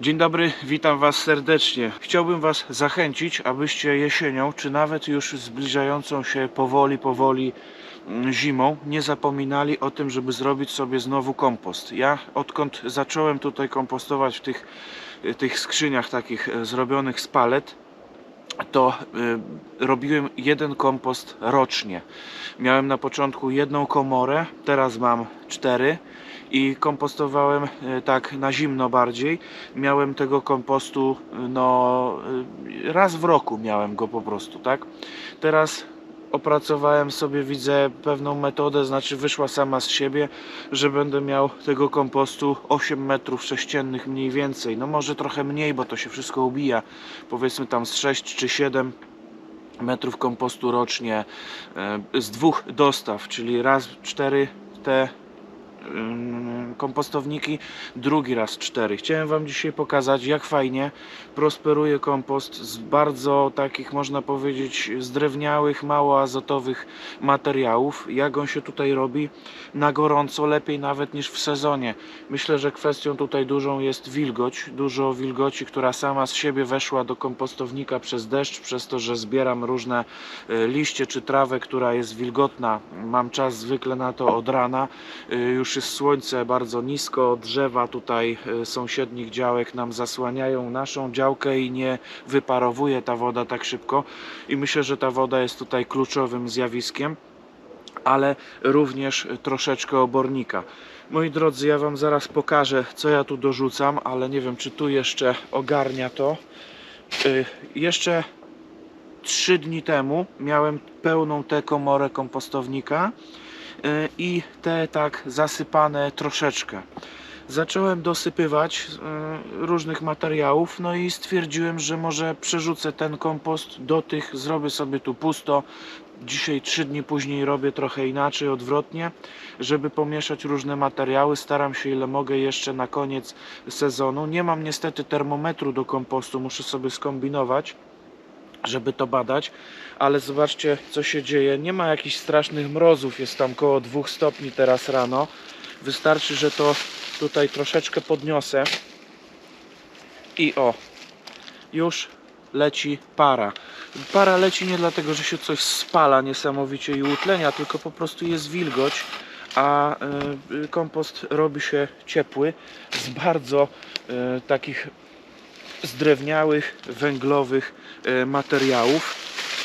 Dzień dobry, witam Was serdecznie. Chciałbym Was zachęcić, abyście jesienią, czy nawet już zbliżającą się powoli, powoli mm, zimą, nie zapominali o tym, żeby zrobić sobie znowu kompost. Ja odkąd zacząłem tutaj kompostować w tych, tych skrzyniach takich e, zrobionych z palet, to y, robiłem jeden kompost rocznie. Miałem na początku jedną komorę, teraz mam cztery i kompostowałem y, tak na zimno bardziej. Miałem tego kompostu y, no y, raz w roku miałem go po prostu, tak? Teraz opracowałem sobie, widzę pewną metodę, znaczy wyszła sama z siebie, że będę miał tego kompostu 8 metrów sześciennych mniej więcej. No może trochę mniej, bo to się wszystko ubija. Powiedzmy tam z 6 czy 7 metrów kompostu rocznie e, z dwóch dostaw, czyli raz cztery te ym, kompostowniki, drugi raz cztery. Chciałem Wam dzisiaj pokazać, jak fajnie prosperuje kompost z bardzo takich, można powiedzieć, zdrewniałych, mało azotowych materiałów. Jak on się tutaj robi na gorąco, lepiej nawet niż w sezonie. Myślę, że kwestią tutaj dużą jest wilgoć. Dużo wilgoci, która sama z siebie weszła do kompostownika przez deszcz, przez to, że zbieram różne e, liście czy trawę, która jest wilgotna. Mam czas zwykle na to od rana. E, Już jest słońce bardzo nisko, drzewa tutaj e, sąsiednich działek nam zasłaniają naszą działkę i nie wyparowuje ta woda tak szybko. I myślę, że ta woda jest tutaj kluczowym zjawiskiem ale również troszeczkę obornika. Moi drodzy, ja Wam zaraz pokażę, co ja tu dorzucam, ale nie wiem, czy tu jeszcze ogarnia to. Y, Jeszcze 3 dni temu miałem pełną tę komorę kompostownika i te tak zasypane troszeczkę. Zacząłem dosypywać y, różnych materiałów, no i stwierdziłem, że może przerzucę ten kompost do tych, zrobię sobie tu pusto. Dzisiaj, trzy dni później, robię trochę inaczej, odwrotnie, żeby pomieszać różne materiały. Staram się ile mogę jeszcze na koniec sezonu. Nie mam niestety termometru do kompostu, muszę sobie skombinować żeby to badać, ale zobaczcie co się dzieje. Nie ma jakichś strasznych mrozów, jest tam koło 2 stopni teraz rano. Wystarczy, że to tutaj troszeczkę podniosę i o, już leci para. Para leci nie dlatego, że się coś spala niesamowicie i utlenia, tylko po prostu jest wilgoć, a y, kompost robi się ciepły z bardzo y, takich zdrewniałych, węglowych e, materiałów.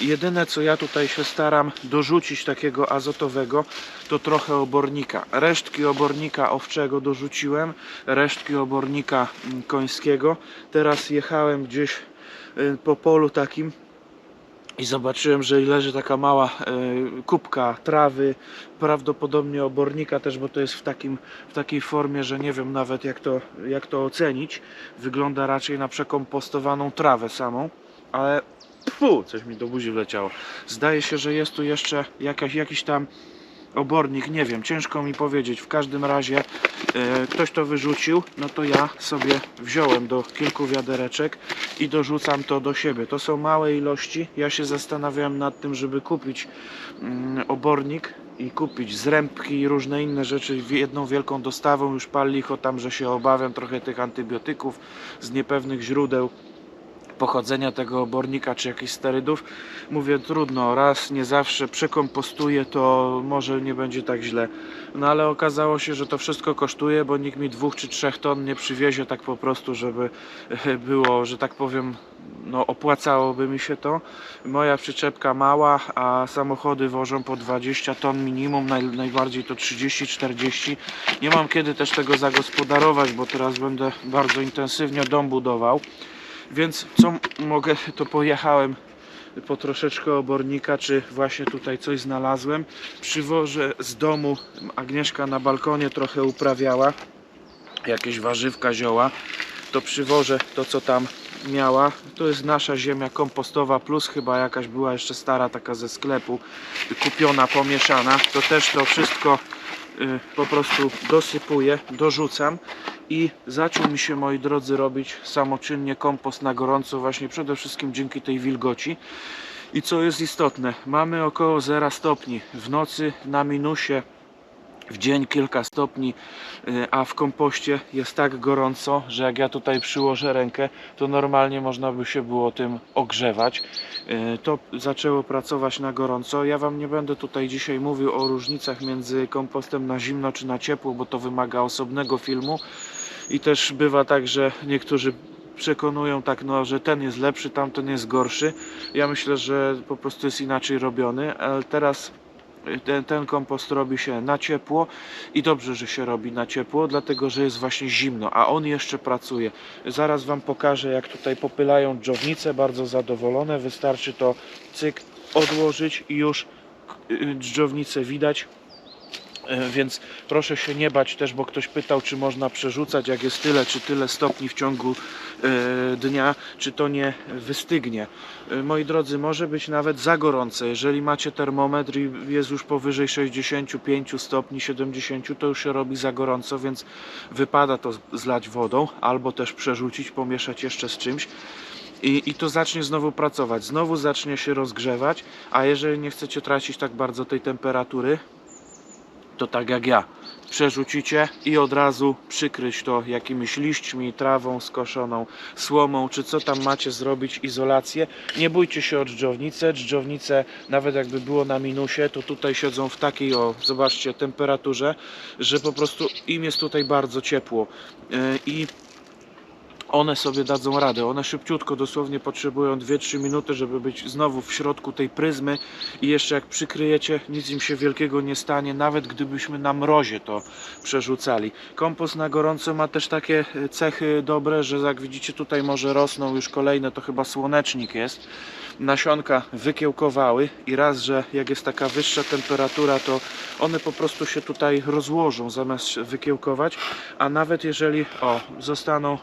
Jedyne co ja tutaj się staram dorzucić takiego azotowego to trochę obornika. Resztki obornika owczego dorzuciłem, resztki obornika mm, końskiego. Teraz jechałem gdzieś e, po polu takim i zobaczyłem, że leży taka mała e, kubka trawy, prawdopodobnie obornika też, bo to jest w, takim, w takiej formie, że nie wiem nawet jak to, jak to ocenić. Wygląda raczej na przekompostowaną trawę samą, ale Fu, coś mi do buzi wleciało. Zdaje się, że jest tu jeszcze jakaś, jakiś tam obornik, nie wiem, ciężko mi powiedzieć. W każdym razie ktoś to wyrzucił, no to ja sobie wziąłem do kilku wiadereczek i dorzucam to do siebie. To są małe ilości. Ja się zastanawiałem nad tym, żeby kupić mm, obornik i kupić zrębki i różne inne rzeczy jedną wielką dostawą. Już pal licho tam, że się obawiam trochę tych antybiotyków z niepewnych źródeł pochodzenia tego obornika czy jakichś sterydów. Mówię trudno, raz nie zawsze przekompostuję, to może nie będzie tak źle. No ale okazało się, że to wszystko kosztuje, bo nikt mi dwóch czy trzech ton nie przywiezie tak po prostu, żeby było, że tak powiem, no opłacałoby mi się to. Moja przyczepka mała, a samochody wożą po 20 ton minimum, naj, najbardziej to 30-40. Nie mam kiedy też tego zagospodarować, bo teraz będę bardzo intensywnie dom budował. Więc co mogę, to pojechałem po troszeczkę obornika, czy właśnie tutaj coś znalazłem. Przywożę z domu, Agnieszka na balkonie trochę uprawiała, jakieś warzywka, zioła. To przywożę to, co tam miała. To jest nasza ziemia kompostowa, plus chyba jakaś była jeszcze stara, taka ze sklepu, kupiona, pomieszana. To też to wszystko po prostu dosypuję, dorzucam i zaczął mi się, moi drodzy, robić samoczynnie kompost na gorąco, właśnie przede wszystkim dzięki tej wilgoci. I co jest istotne, mamy około 0 stopni. W nocy na minusie w dzień kilka stopni, y, a w kompoście jest tak gorąco, że jak ja tutaj przyłożę rękę, to normalnie można by się było tym ogrzewać. Y, To zaczęło pracować na gorąco. Ja Wam nie będę tutaj dzisiaj mówił o różnicach między kompostem na zimno czy na ciepło, bo to wymaga osobnego filmu. I też bywa tak, że niektórzy przekonują tak, no, że ten jest lepszy, tamten jest gorszy. Ja myślę, że po prostu jest inaczej robiony, ale teraz ten, ten kompost robi się na ciepło i dobrze, że się robi na ciepło, dlatego że jest właśnie zimno, a on jeszcze pracuje. Zaraz Wam pokażę, jak tutaj popylają dżownice, bardzo zadowolone. Wystarczy to cyk odłożyć i już y, dżownicę widać. E, Więc proszę się nie bać też, bo ktoś pytał, czy można przerzucać, jak jest tyle czy tyle stopni w ciągu e, dnia, czy to nie wystygnie. E, Moi drodzy, może być nawet za gorące. Jeżeli macie termometr i jest już powyżej 65 stopni, 70, to już się robi za gorąco, więc wypada to zlać wodą albo też przerzucić, pomieszać jeszcze z czymś. I, I to zacznie znowu pracować, znowu zacznie się rozgrzewać, a jeżeli nie chcecie tracić tak bardzo tej temperatury, to tak jak ja. Przerzucicie i od razu przykryć to jakimiś liśćmi, trawą skoszoną, słomą, czy co tam macie zrobić, izolację. Nie bójcie się o dżdżownicę. Dżdżownice, nawet jakby było na minusie, to tutaj siedzą w takiej, o, zobaczcie, temperaturze, że po prostu im jest tutaj bardzo ciepło. Yy, I one sobie dadzą radę. One szybciutko, dosłownie potrzebują 2-3 minuty, żeby być znowu w środku tej pryzmy i jeszcze jak przykryjecie, nic im się wielkiego nie stanie, nawet gdybyśmy na mrozie to przerzucali. Kompost na gorąco ma też takie e, cechy dobre, że jak widzicie tutaj może rosną już kolejne, to chyba słonecznik jest. Nasionka wykiełkowały i raz, że jak jest taka wyższa temperatura, to one po prostu się tutaj rozłożą zamiast wykiełkować, a nawet jeżeli o, zostaną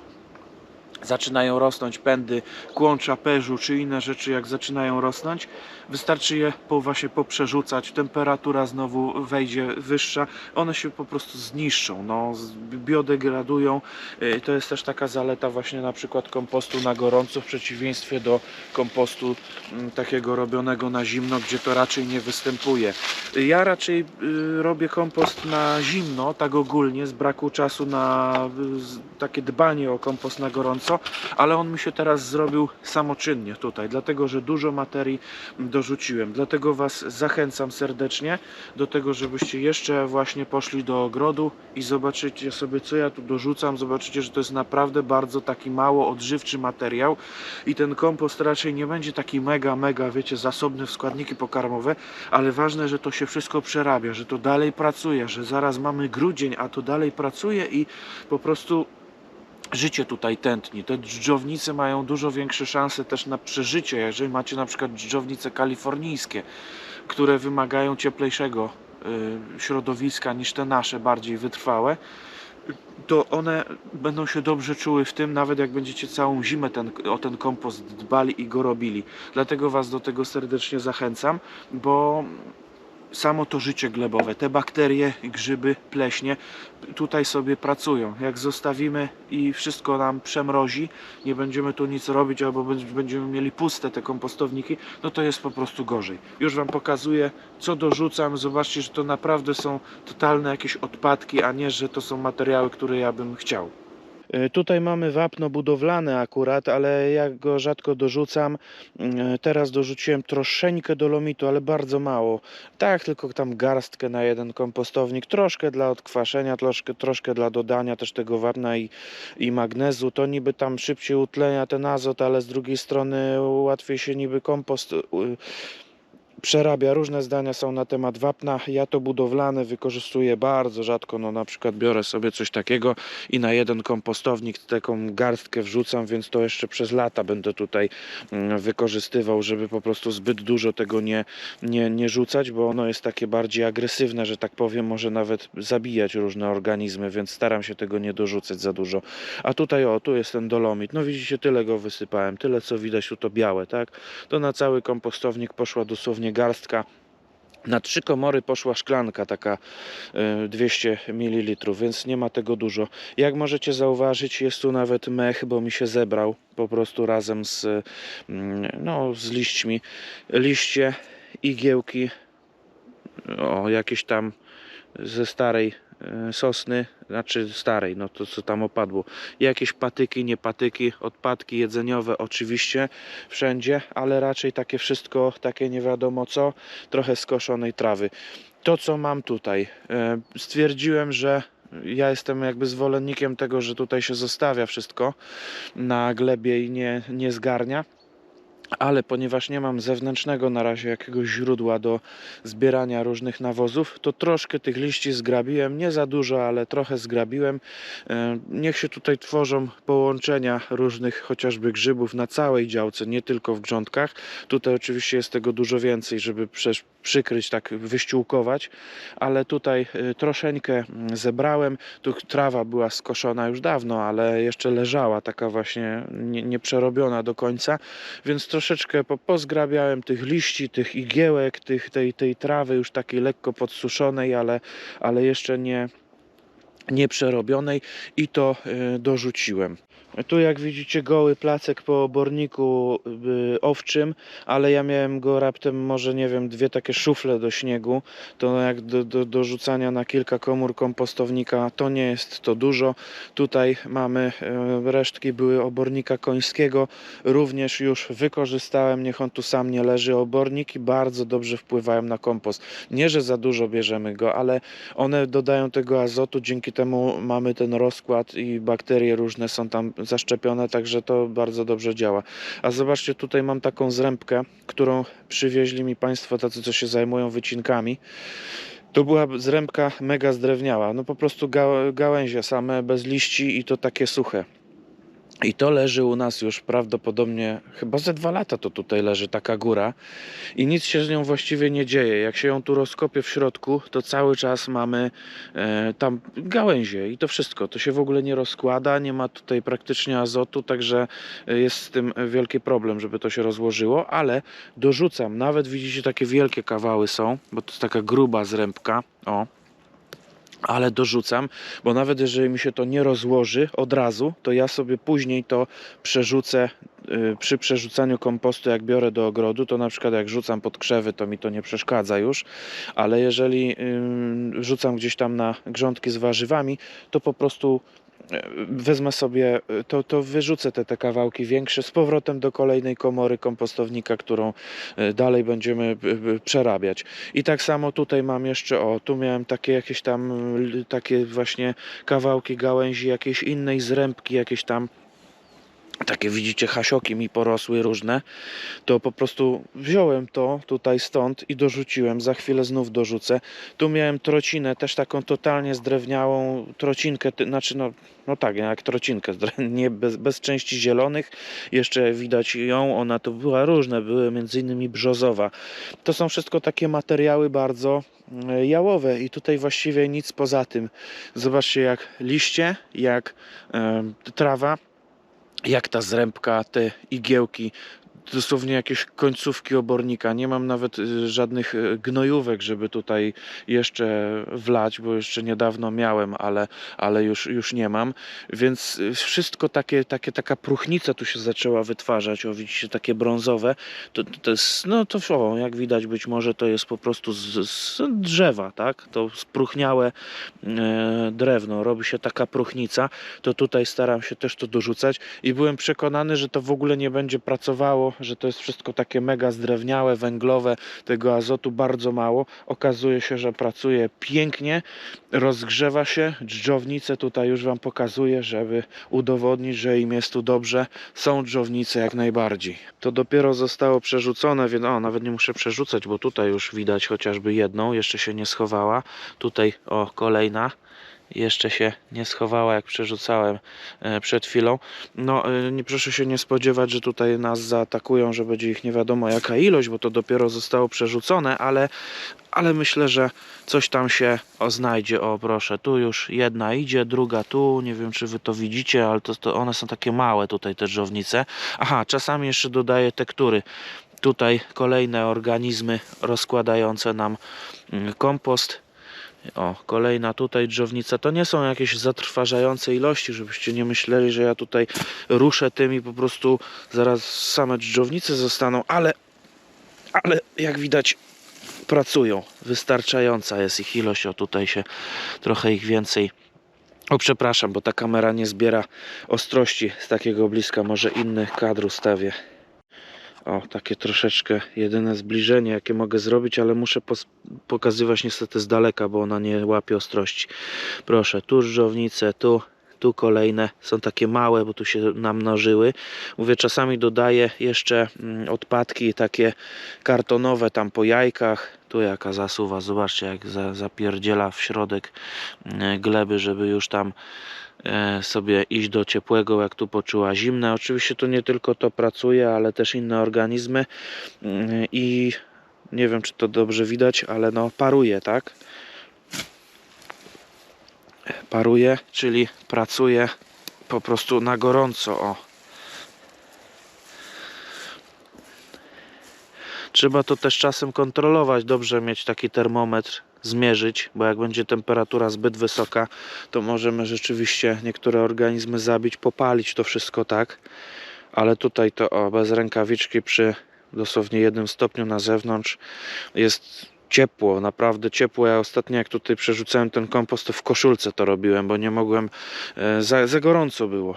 zaczynają rosnąć pędy kłącza, perzu czy inne rzeczy jak zaczynają rosnąć. Wystarczy je po, właśnie poprzerzucać. Temperatura znowu wejdzie wyższa. One się po prostu zniszczą no, biodegradują. Y, to jest też taka zaleta właśnie na przykład kompostu na gorąco w przeciwieństwie do kompostu mm, takiego robionego na zimno gdzie to raczej nie występuje. Y, ja raczej y, robię kompost na zimno tak ogólnie z braku czasu na takie dbanie o kompost na gorąco ale on mi się teraz zrobił samoczynnie tutaj, dlatego że dużo materii dorzuciłem. Dlatego Was zachęcam serdecznie do tego, żebyście jeszcze właśnie poszli do ogrodu i zobaczycie sobie, co ja tu dorzucam. Zobaczycie, że to jest naprawdę bardzo taki mało odżywczy materiał i ten kompost raczej nie będzie taki mega, mega, wiecie, zasobny w składniki pokarmowe, ale ważne, że to się wszystko przerabia, że to dalej pracuje, że zaraz mamy grudzień, a to dalej pracuje i po prostu życie tutaj tętni. Te dżdżownice mają dużo większe szanse też na przeżycie, jeżeli macie na przykład dżdżownice kalifornijskie, które wymagają cieplejszego y, środowiska niż te nasze, bardziej wytrwałe, to one będą się dobrze czuły w tym, nawet jak będziecie całą zimę ten, o ten kompost dbali i go robili. Dlatego Was do tego serdecznie zachęcam, bo samo to życie glebowe, te bakterie, grzyby, pleśnie tutaj sobie pracują. Jak zostawimy i wszystko nam przemrozi, nie będziemy tu nic robić albo będ- będziemy mieli puste te kompostowniki, no to jest po prostu gorzej. Już Wam pokazuję, co dorzucam. Zobaczcie, że to naprawdę są totalne jakieś odpadki, a nie, że to są materiały, które ja bym chciał. E, Tutaj mamy wapno budowlane akurat, ale ja go rzadko dorzucam. E, Teraz dorzuciłem troszeczkę dolomitu, ale bardzo mało. Tak, tylko tam garstkę na jeden kompostownik, troszkę dla odkwaszenia, troszkę, troszkę dla dodania też tego wapna i, i magnezu. To niby tam szybciej utlenia ten azot, ale z drugiej strony łatwiej się niby kompost przerabia. Różne zdania są na temat wapna. Ja to budowlane wykorzystuję bardzo rzadko. No na przykład biorę sobie coś takiego i na jeden kompostownik taką garstkę wrzucam, więc to jeszcze przez lata będę tutaj mm, wykorzystywał, żeby po prostu zbyt dużo tego nie, nie, nie rzucać, bo ono jest takie bardziej agresywne, że tak powiem, może nawet zabijać różne organizmy, więc staram się tego nie dorzucać za dużo. A tutaj o, tu jest ten dolomit. No widzicie, tyle go wysypałem, tyle co widać tu to białe, tak? To na cały kompostownik poszła dosłownie garstka. Na trzy komory poszła szklanka taka e, 200 ml, więc nie ma tego dużo. Jak możecie zauważyć, jest tu nawet mech, bo mi się zebrał po prostu razem z, mm, no, z liśćmi. Liście, igiełki, o, jakieś tam ze starej e, sosny, znaczy starej, no to co tam opadło. Jakieś patyki, nie patyki, odpadki jedzeniowe oczywiście wszędzie, ale raczej takie wszystko, takie nie wiadomo co, trochę skoszonej trawy. To co mam tutaj, e, stwierdziłem, że ja jestem jakby zwolennikiem tego, że tutaj się zostawia wszystko na glebie i nie, nie zgarnia. Ale ponieważ nie mam zewnętrznego na razie jakiegoś źródła do zbierania różnych nawozów, to troszkę tych liści zgrabiłem, nie za dużo, ale trochę zgrabiłem. E, Niech się tutaj tworzą połączenia różnych chociażby grzybów na całej działce, nie tylko w grządkach. Tutaj oczywiście jest tego dużo więcej, żeby przykryć, tak wyściółkować, ale tutaj e, troszeczkę mm, zebrałem. Tu trawa była skoszona już dawno, ale jeszcze leżała taka właśnie nie- nieprzerobiona do końca, więc troszeczkę po, pozgrabiałem tych liści, tych igiełek, tych, tej, tej trawy już takiej lekko podsuszonej, ale, ale jeszcze nie, nieprzerobionej i to y, dorzuciłem. Tu jak widzicie goły placek po oborniku y, owczym, ale ja miałem go raptem może nie wiem dwie takie szufle do śniegu, to jak do, do, do rzucania na kilka komór kompostownika to nie jest to dużo. Tutaj mamy y, resztki były obornika końskiego, również już wykorzystałem, niech on tu sam nie leży. Oborniki bardzo dobrze wpływają na kompost. Nie, że za dużo bierzemy go, ale one dodają tego azotu, dzięki temu mamy ten rozkład i bakterie różne są tam zaszczepione, także to bardzo dobrze działa. A zobaczcie, tutaj mam taką zrębkę, którą przywieźli mi Państwo tacy, co się zajmują wycinkami. To była zrębka mega zdrewniała, no po prostu gał- gałęzie same, bez liści i to takie suche. I to leży u nas już prawdopodobnie, chyba ze dwa lata to tutaj leży taka góra i nic się z nią właściwie nie dzieje. Jak się ją tu rozkopie w środku, to cały czas mamy e, tam gałęzie i to wszystko. To się w ogóle nie rozkłada, nie ma tutaj praktycznie azotu, także e, jest z tym wielki problem, żeby to się rozłożyło, ale dorzucam, nawet widzicie takie wielkie kawały są, bo to jest taka gruba zrębka, o. Ale dorzucam, bo nawet jeżeli mi się to nie rozłoży od razu, to ja sobie później to przerzucę y, przy przerzucaniu kompostu, jak biorę do ogrodu, to na przykład jak rzucam pod krzewy, to mi to nie przeszkadza już, ale jeżeli rzucam gdzieś tam na grządki z warzywami, to po prostu wezmę sobie, e, to, to wyrzucę te, te kawałki większe z powrotem do kolejnej komory kompostownika, którą e, dalej będziemy e, e, przerabiać. I tak samo tutaj mam jeszcze, o, tu miałem takie jakieś tam, takie właśnie kawałki gałęzi jakiejś innej zrębki, jakieś tam takie widzicie hasioki mi porosły różne, to po prostu wziąłem to tutaj stąd i dorzuciłem, za chwilę znów dorzucę. Tu miałem trocinę, też taką totalnie zdrewniałą trocinkę, znaczy no, no tak, jak trocinkę, nie bez, bez części zielonych, jeszcze widać ją, ona to była różne, były między innymi brzozowa. To są wszystko takie materiały bardzo e, jałowe i tutaj właściwie nic poza tym. Zobaczcie jak liście, jak em, trawa, jak ta zrębka, te igiełki, dosłownie jakieś końcówki obornika. Nie mam nawet y, żadnych y, gnojówek, żeby tutaj jeszcze wlać, bo jeszcze niedawno miałem, ale, ale już, już nie mam. Więc y, wszystko takie, takie, taka próchnica tu się zaczęła wytwarzać. O, widzicie, takie brązowe. To, to jest, no to o, jak widać być może to jest po prostu z, z drzewa, tak? To spróchniałe e, drewno. Robi się taka próchnica. To tutaj staram się też to dorzucać i byłem przekonany, że to w ogóle nie będzie pracowało, że to jest wszystko takie mega zdrewniałe, węglowe, tego azotu bardzo mało. Okazuje się, że pracuje pięknie, rozgrzewa się. Dżdżownice tutaj już Wam pokazuję, żeby udowodnić, że im jest tu dobrze. Są dżdżownice jak najbardziej. To dopiero zostało przerzucone, więc o, nawet nie muszę przerzucać, bo tutaj już widać chociażby jedną, jeszcze się nie schowała. Tutaj o, kolejna jeszcze się nie schowała, jak przerzucałem e, przed chwilą. No, e, nie proszę się nie spodziewać, że tutaj nas zaatakują, że będzie ich nie wiadomo jaka ilość, bo to dopiero zostało przerzucone, ale, ale myślę, że coś tam się o, znajdzie. O, proszę, tu już jedna idzie, druga tu. Nie wiem, czy wy to widzicie, ale to, to one są takie małe tutaj te dżownice. Aha, czasami jeszcze dodaję tektury. Tutaj kolejne organizmy rozkładające nam mm, kompost. O, kolejna tutaj drzownica. To nie są jakieś zatrważające ilości, żebyście nie myśleli, że ja tutaj ruszę tym i po prostu zaraz same dżdżownice zostaną, ale, ale jak widać pracują. Wystarczająca jest ich ilość. O tutaj się trochę ich więcej. O przepraszam, bo ta kamera nie zbiera ostrości z takiego bliska. Może inny kadr ustawię. O, takie troszeczkę jedyne zbliżenie, jakie mogę zrobić, ale muszę pokazywać niestety z daleka, bo ona nie łapie ostrości. Proszę, tu żdżownice, tu, tu kolejne. Są takie małe, bo tu się namnożyły. Mówię, czasami dodaję jeszcze mm, odpadki takie kartonowe tam po jajkach. Tu jaka zasuwa, zobaczcie jak za, zapierdziela w środek mm, gleby, żeby już tam e, sobie iść do ciepłego, jak tu poczuła zimne. Oczywiście to nie tylko to pracuje, ale też inne organizmy Mm, i nie wiem, czy to dobrze widać, ale no paruje, tak? Paruje, czyli pracuje po prostu na gorąco, o. Trzeba to też czasem kontrolować, dobrze mieć taki termometr, zmierzyć, bo jak będzie temperatura zbyt wysoka, to możemy rzeczywiście niektóre organizmy zabić, popalić to wszystko tak. Ale tutaj to o, bez rękawiczki przy dosłownie jednym stopniu na zewnątrz jest ciepło, naprawdę ciepło. Ja ostatnio jak tutaj przerzucałem ten kompost, to w koszulce to robiłem, bo nie mogłem, e, za, za gorąco było.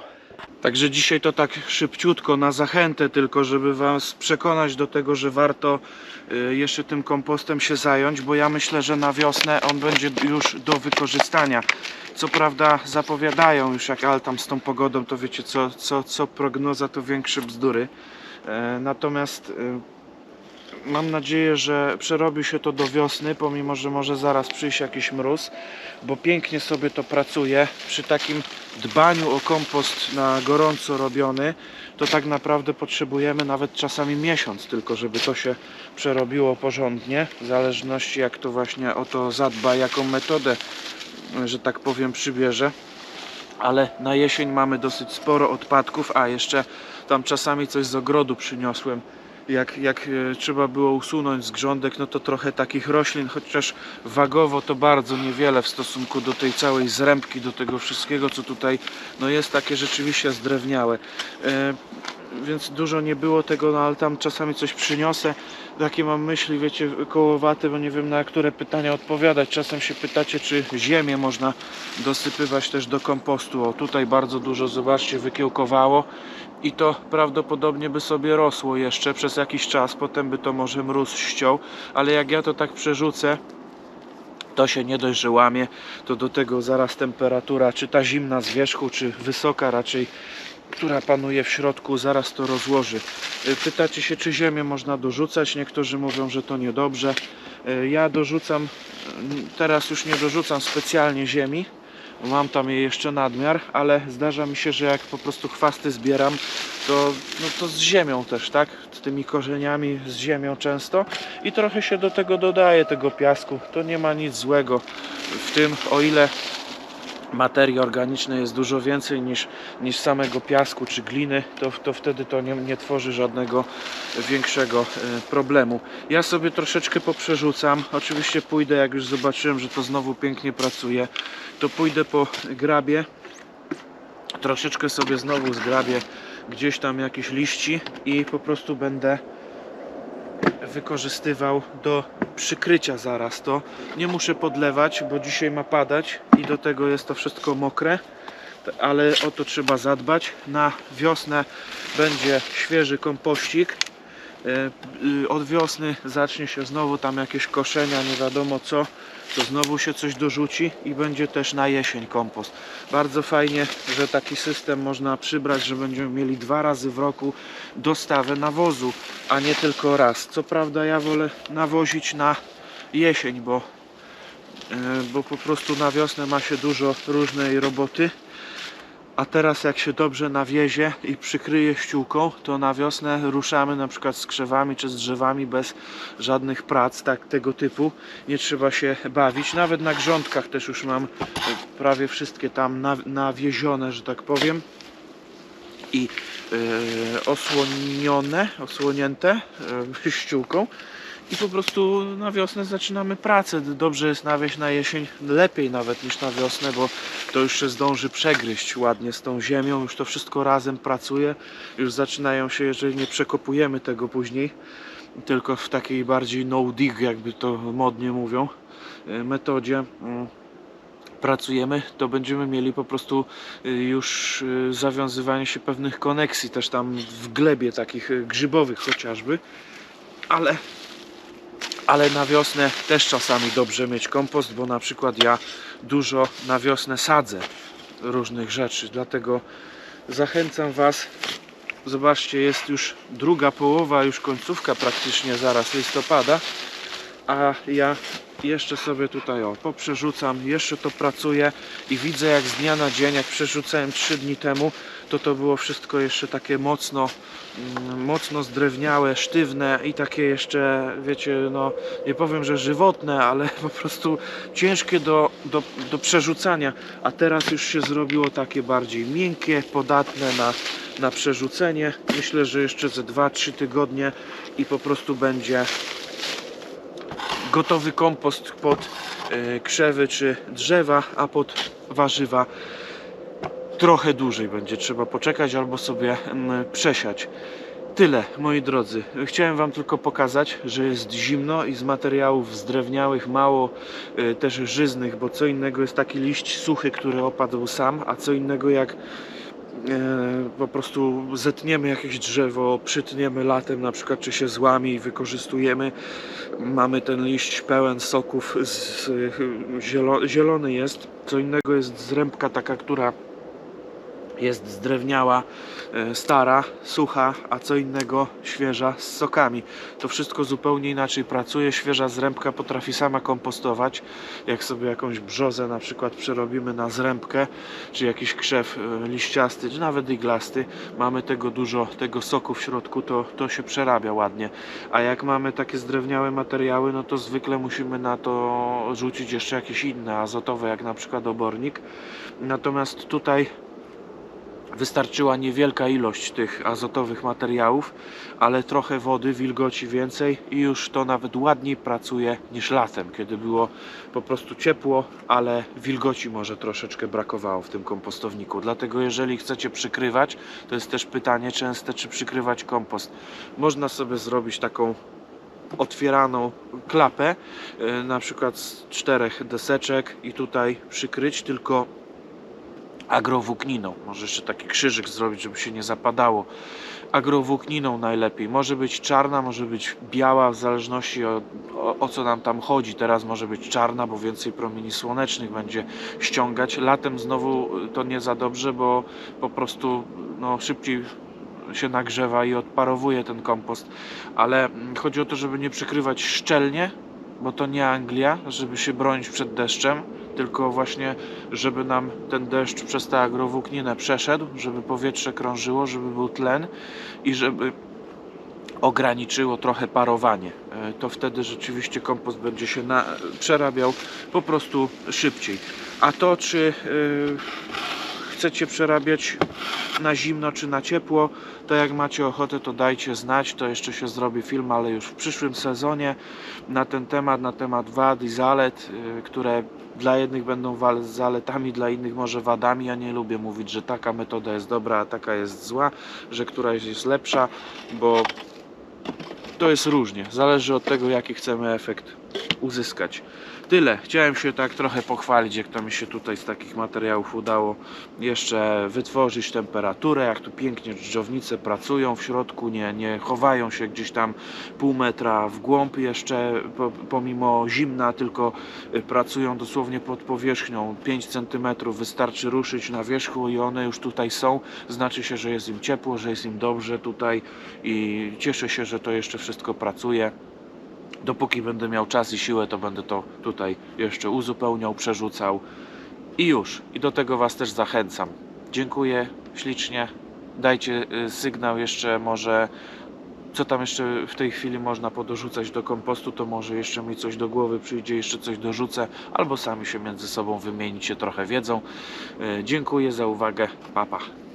Także dzisiaj to tak szybciutko na zachętę, tylko żeby Was przekonać do tego, że warto y, jeszcze tym kompostem się zająć, bo ja myślę, że na wiosnę on będzie już do wykorzystania. Co prawda zapowiadają już jak ale tam z tą pogodą, to wiecie co, co, co prognoza to większe bzdury. E, Natomiast mam nadzieję, że przerobi się to do wiosny, pomimo że może zaraz przyjść jakiś mróz, bo pięknie sobie to pracuje. Przy takim dbaniu o kompost na gorąco robiony, to tak naprawdę potrzebujemy nawet czasami miesiąc tylko, żeby to się przerobiło porządnie, w zależności jak to właśnie o to zadba, jaką metodę, że tak powiem, przybierze. Ale na jesień mamy dosyć sporo odpadków, a jeszcze tam czasami coś z ogrodu przyniosłem jak, jak e, trzeba było usunąć z grządek, no to trochę takich roślin, chociaż wagowo to bardzo niewiele w stosunku do tej całej zrębki, do tego wszystkiego, co tutaj no jest takie rzeczywiście zdrewniałe. E, więc dużo nie było tego, no ale tam czasami coś przyniosę. Takie mam myśli, wiecie, kołowate, bo nie wiem na które pytania odpowiadać. Czasem się pytacie, czy ziemię można dosypywać też do kompostu. O, tutaj bardzo dużo, zobaczcie, wykiełkowało i to prawdopodobnie by sobie rosło jeszcze przez jakiś czas, potem by to może mróz ściął, ale jak ja to tak przerzucę, to się nie dość, że łamie, to do tego zaraz temperatura, czy ta zimna z wierzchu, czy wysoka raczej, która panuje w środku, zaraz to rozłoży. Y, Pytacie się, czy ziemię można dorzucać? Niektórzy mówią, że to niedobrze. Y, Ja dorzucam, y, teraz już nie dorzucam specjalnie ziemi, mam tam jej jeszcze nadmiar, ale zdarza mi się, że jak po prostu chwasty zbieram, to, no to z ziemią też, tak? Z tymi korzeniami, z ziemią często i trochę się do tego dodaje tego piasku. To nie ma nic złego w tym, o ile materii organicznej jest dużo więcej niż, niż samego piasku czy gliny, to, to wtedy to nie, nie tworzy żadnego większego e, problemu. Ja sobie troszeczkę poprzerzucam. Oczywiście pójdę, jak już zobaczyłem, że to znowu pięknie pracuje, to pójdę po grabie. Troszeczkę sobie znowu zgrabię gdzieś tam jakieś liści i po prostu będę wykorzystywał do przykrycia zaraz to. Nie muszę podlewać, bo dzisiaj ma padać i do tego jest to wszystko mokre, ale o to trzeba zadbać. Na wiosnę będzie świeży kompościk. E, y, Od wiosny zacznie się znowu tam jakieś koszenia, nie wiadomo co, to znowu się coś dorzuci i będzie też na jesień kompost. Bardzo fajnie, że taki system można przybrać, że będziemy mieli dwa razy w roku dostawę nawozu, a nie tylko raz. Co prawda ja wolę nawozić na jesień, bo, e, bo po prostu na wiosnę ma się dużo różnej roboty. A teraz jak się dobrze nawiezie i przykryje ściółką, to na wiosnę ruszamy na przykład z krzewami czy z drzewami bez żadnych prac tak, tego typu. Nie trzeba się bawić. Nawet na grządkach też już mam e, prawie wszystkie tam na, nawiezione, że tak powiem. I e, osłonione, osłonięte e, ściółką. I po prostu na wiosnę zaczynamy pracę. Dobrze jest nawieść na jesień, lepiej nawet niż na wiosnę, bo to już się zdąży przegryźć ładnie z tą ziemią, już to wszystko razem pracuje, już zaczynają się, jeżeli nie przekopujemy tego później, tylko w takiej bardziej no dig, jakby to modnie mówią, y, metodzie mm, pracujemy, to będziemy mieli po prostu y, już y, zawiązywanie się pewnych koneksji też tam w glebie takich y, grzybowych chociażby, ale ale na wiosnę też czasami dobrze mieć kompost, bo na przykład ja dużo na wiosnę sadzę różnych rzeczy, dlatego zachęcam Was. Zobaczcie, jest już druga połowa, już końcówka praktycznie zaraz listopada, a ja jeszcze sobie tutaj o, poprzerzucam, jeszcze to pracuję i widzę jak z dnia na dzień, jak przerzucałem 3 dni temu, to to było wszystko jeszcze takie mocno, mm, mocno zdrewniałe, sztywne i takie jeszcze, wiecie, no nie powiem, że żywotne, ale po prostu ciężkie do, do, do przerzucania, a teraz już się zrobiło takie bardziej miękkie, podatne na, na przerzucenie. Myślę, że jeszcze ze 2-3 tygodnie i po prostu będzie gotowy kompost pod e, krzewy czy drzewa, a pod warzywa trochę dłużej będzie trzeba poczekać albo sobie mm, przesiać. Tyle, moi drodzy. Chciałem Wam tylko pokazać, że jest zimno i z materiałów zdrewniałych mało e, też żyznych, bo co innego jest taki liść suchy, który opadł sam, a co innego jak po prostu zetniemy jakieś drzewo, przytniemy latem na przykład, czy się złami i wykorzystujemy. Mamy ten liść pełen soków, z, zielo, zielony jest. Co innego jest zrębka taka, która jest zdrewniała, e, stara, sucha, a co innego świeża z sokami. To wszystko zupełnie inaczej pracuje. Świeża zrębka potrafi sama kompostować. Jak sobie jakąś brzozę na przykład przerobimy na zrębkę, czy jakiś krzew e, liściasty, czy nawet iglasty, mamy tego dużo, tego soku w środku, to, to się przerabia ładnie. A jak mamy takie zdrewniałe materiały, no to zwykle musimy na to rzucić jeszcze jakieś inne azotowe, jak na przykład obornik. Natomiast tutaj wystarczyła niewielka ilość tych azotowych materiałów, ale trochę wody, wilgoci więcej i już to nawet ładniej pracuje niż latem, kiedy było po prostu ciepło, ale wilgoci może troszeczkę brakowało w tym kompostowniku. Dlatego jeżeli chcecie przykrywać, to jest też pytanie częste, czy przykrywać kompost. Można sobie zrobić taką otwieraną klapę, e, na przykład z czterech deseczek i tutaj przykryć, tylko agrowłókniną. Może jeszcze taki krzyżyk zrobić, żeby się nie zapadało. Agrowłókniną najlepiej. Może być czarna, może być biała, w zależności o, o, co nam tam chodzi. Teraz może być czarna, bo więcej promieni słonecznych będzie ściągać. Latem znowu to nie za dobrze, bo po prostu no, szybciej się nagrzewa i odparowuje ten kompost. Ale mm, chodzi o to, żeby nie przykrywać szczelnie, bo to nie Anglia, żeby się bronić przed deszczem, tylko właśnie, żeby nam ten deszcz przez tę agrowłókninę przeszedł, żeby powietrze krążyło, żeby był tlen i żeby ograniczyło trochę parowanie. E, To wtedy rzeczywiście kompost będzie się na, przerabiał po prostu szybciej. A to, czy e, chcecie przerabiać na zimno czy na ciepło, to jak macie ochotę, to dajcie znać. To jeszcze się zrobi film, ale już w przyszłym sezonie na ten temat, na temat wad i zalet, y, które dla jednych będą zaletami, dla innych może wadami. Ja nie lubię mówić, że taka metoda jest dobra, a taka jest zła, że któraś jest lepsza, bo to jest różnie. Zależy od tego, jaki chcemy efekt uzyskać. Tyle. Chciałem się tak trochę pochwalić, jak to mi się tutaj z takich materiałów udało jeszcze wytworzyć temperaturę, jak tu pięknie dżdżownice pracują w środku, nie, nie chowają się gdzieś tam pół metra w głąb jeszcze po, pomimo zimna, tylko y, pracują dosłownie pod powierzchnią. 5 cm wystarczy ruszyć na wierzchu i one już tutaj są, znaczy się, że jest im ciepło, że jest im dobrze tutaj i cieszę się, że to jeszcze wszystko pracuje dopóki będę miał czas i siłę, to będę to tutaj jeszcze uzupełniał, przerzucał i już. I do tego Was też zachęcam. Dziękuję ślicznie. Dajcie y, sygnał jeszcze może co tam jeszcze w tej chwili można podorzucać do kompostu, to może jeszcze mi coś do głowy przyjdzie, jeszcze coś dorzucę, albo sami się między sobą wymienicie trochę wiedzą. Y, Dziękuję za uwagę. Papa. Pa.